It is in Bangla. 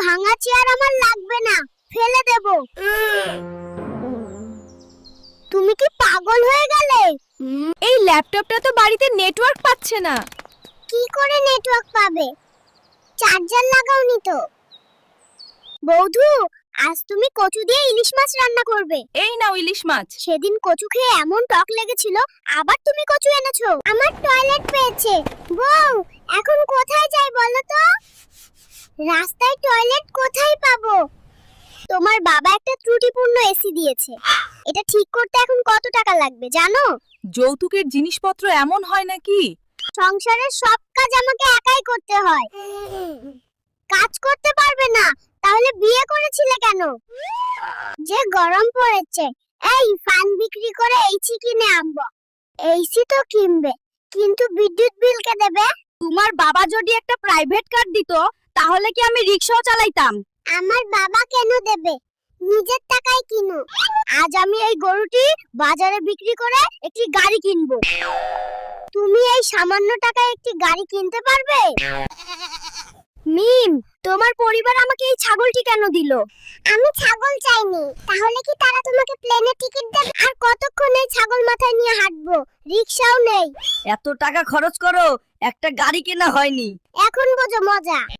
ভাঙা চেয়ার আমার লাগবে না। ফেলে দেব। তুমি কি পাগল হয়ে গেলে? এই ল্যাপটপটা তো বাড়িতে নেটওয়ার্ক পাচ্ছে না। কি করে নেটওয়ার্ক পাবে? চার্জার লাগাওনি তো। বৌধু আজ তুমি কচু দিয়ে ইলিশ মাছ রান্না করবে। এই নাও ইলিশ মাছ। সেদিন কচু খেয়ে এমন টক লেগেছিল আবার তুমি কচু এনেছো। আমার টয়লেট পেয়েছে। বউ এখন কোথায় যাই বলো? রাস্তায় টয়লেট কোথায় পাবো? তোমার বাবা একটা ত্রুটিপূর্ণ এসি দিয়েছে। এটা ঠিক করতে এখন কত টাকা লাগবে জানো? যৌতুকের জিনিসপত্র এমন হয় নাকি? সংসারের সব কাজ আমাকে একাই করতে হয়। কাজ করতে পারবে না তাহলে বিয়ে করেছিলে কেন? যে গরম পড়েছে এই ফান বিক্রি করে এইচি কিনে আনব। এইচি তো কিনবে কিন্তু বিদ্যুৎ বিল কে দেবে? তোমার বাবা যদি একটা প্রাইভেট কার দিত তাহলে কি আমি রিকশাও চালাইতাম? আমার বাবা কেন দেবে? নিজের টাকায় কিনো আজ আমি এই গরুটি বাজারে বিক্রি করে একটি গাড়ি কিনবো। তুমি এই সামান্য টাকায় একটি গাড়ি কিনতে পারবে? মিম তোমার পরিবার আমাকে এই ছাগলটি কেন দিল? আমি ছাগল চাইনি। তাহলে কি তারা তোমাকে প্লেনে টিকিট দেবে? আর কতক্ষণ এই ছাগল মাথায় নিয়ে হাঁটবো? রিকশাও নেই। এত টাকা খরচ করো একটা গাড়ি কেনা হয়নি। এখন বোঝো মজা।